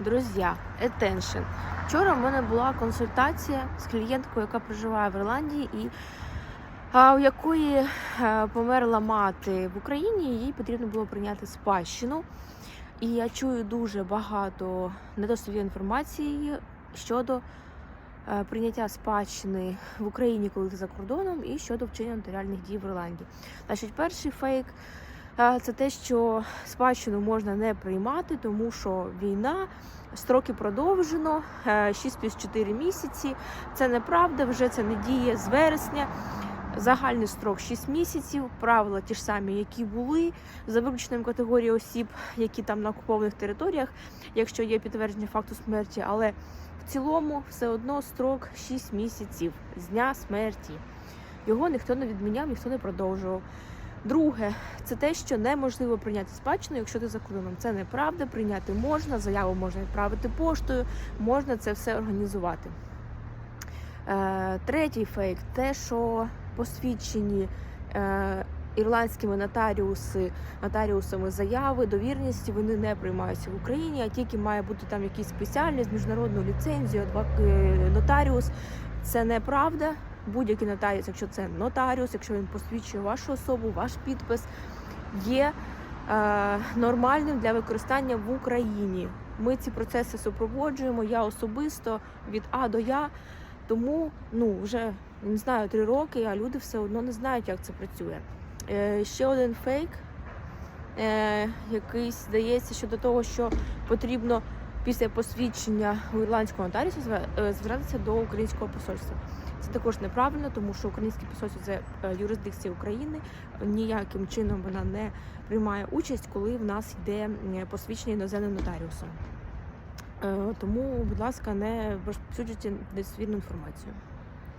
Друзі, attention. Вчора в мене була консультація з клієнткою, яка проживає в Ірландії, і а, у якої е, померла мати в Україні, їй потрібно було прийняти спадщину. І я чую дуже багато недостовірної інформації щодо е, прийняття спадщини в Україні, коли ти за кордоном, і щодо вчинення нотаріальних дій в Ірландії. Значить, перший фейк це те, що спадщину можна не приймати, тому що війна. Строки продовжено 6 плюс 4 місяці. Це неправда, вже це не діє з вересня. Загальний строк 6 місяців, правила ті ж самі, які були, за виключенням категорії осіб, які там на окупованих територіях, якщо є підтвердження факту смерті, але в цілому все одно строк 6 місяців з дня смерті. Його ніхто не відміняв, ніхто не продовжував. Друге, це те, що неможливо прийняти спадщину, якщо ти за кордоном. Це неправда, прийняти можна, заяву можна відправити поштою, можна це все організувати. Е, третій фейк те, що посвідчені е, ірландськими нотаріуси, нотаріусами заяви, довірності, вони не приймаються в Україні, а тільки має бути там з міжнародною ліцензією, адвок- е, нотаріус. Це неправда. Будь-який нотаріус, якщо це нотаріус, якщо він посвідчує вашу особу, ваш підпис, є е, нормальним для використання в Україні. Ми ці процеси супроводжуємо. Я особисто від А до Я. Тому ну вже не знаю три роки, а люди все одно не знають, як це працює. Е, ще один фейк, е, який здається щодо того, що потрібно після посвідчення у ірландського нотаріуса е, звертатися до українського посольства. Це також неправильно, тому що українське посольство це е, юрисдикція України. Ніяким чином вона не приймає участь, коли в нас йде посвідчення іноземним нотаріусом. Е, Тому, будь ласка, не розповсюджуйте недостовірну інформацію.